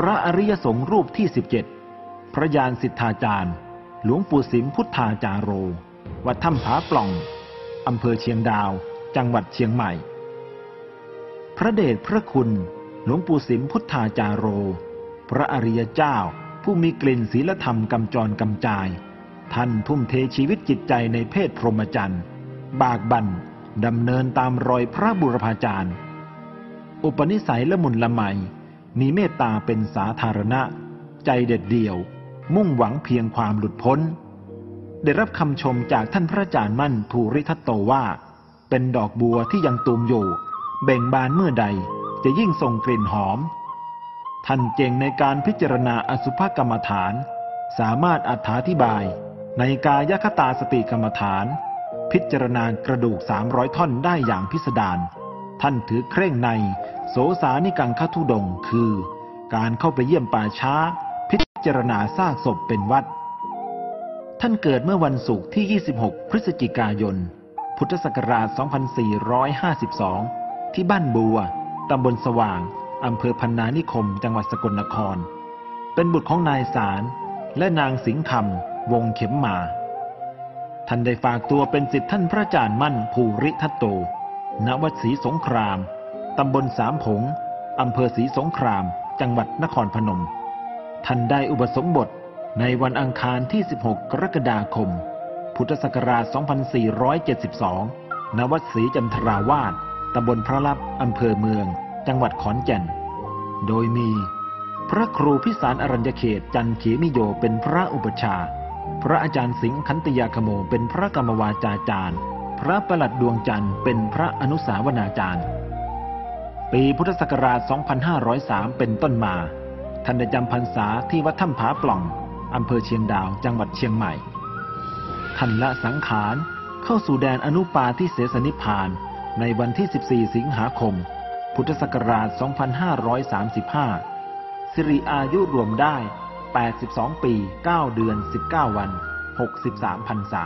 พระอริยสงฆ์รูปที่ 17 พระยานสิทธาจารย์ หลวงปู่สิมพุทธาจารโร วัดถ้ำผาปล่อง อำเภอเชียงดาว จังหวัดเชียงใหม่ พระเดชพระคุณ หลวงปู่สิมพุทธาจารโร พระอริยเจ้าผู้มีกลิ่นศีลธรรมกำจรกำจาย ท่านทุ่มเทชีวิตจิตใจในเพศพรหมจรรย์ บากบั่นดำเนินตามรอยพระบุรพาจารย์ อุปนิสัยละมุนละไม มีเมตตาเป็นสาธารณะ ใจเด็ดเดี่ยว มุ่งหวังเพียงความหลุดพ้น ได้รับคำชมจากท่านพระอาจารย์มั่นภูริทัตโตว่า เป็นดอกบัวที่ยังตูมอยู่ เบ่งบานเมื่อใดจะยิ่งส่งกลิ่นหอม ท่านเจงในการพิจารณาอสุภกรรมฐาน สามารถอธิบาย ในกายคตาสติกรรมฐาน พิจารณากระดูกสามร้อยท่อนได้อย่างพิสดาร ท่านถือเคร่งใน โสสานิกังคทุดงคือ การเข้าไปเยี่ยมป่าช้า พิจารณาซากศพเป็นวัด ท่านเกิดเมื่อวันศุกร์ที่ 26 พฤศจิกายน พุทธศักราช 2452 ที่บ้านบัว ตำบลสว่าง อำเภอพันนานิคม จังหวัดสกลนคร เป็นบุตรของนายสาร และนางสิงห์คำวงเข็มมา ท่านได้ฝากตัวเป็นสิทธิท่านพระอาจารย์มั่นภูริทัตโต ณวัดศรีสงคราม ตำบลสามผง อำเภอศรีสงคราม จังหวัดนครพนม ท่านได้อุปสมบทในวันอังคารที่ 16 กรกฎาคม พุทธศักราช 2472 ณ วัดศรีจันทราวาสตำบลพระลับ อำเภอเมือง จังหวัดขอนแก่น โดยมี พระครูพิสารอรัญญเขตจันเขมิโยเป็นพระอุปชา พระอาจารย์สิงห์คันตยาคโมเป็นพระกรรมวาจาจารย์ พระประหลัดดวงจันทร์เป็นพระอนุสาวนาจารย์ ปีพุทธศักราช 2503 เป็นต้นมา ท่านได้จำพรรษาที่วัดถ้ำผาปล่องอำเภอเชียงดาวจังหวัดเชียงใหม่ ท่านละสังขารเข้าสู่แดนอนุปาที่เสสนิพานในวันที่ 14 สิงหาคม พุทธศักราช 2535 สิริอายุรวมได้ 82 ปี 9 เดือน 19 วัน 63 พรรษา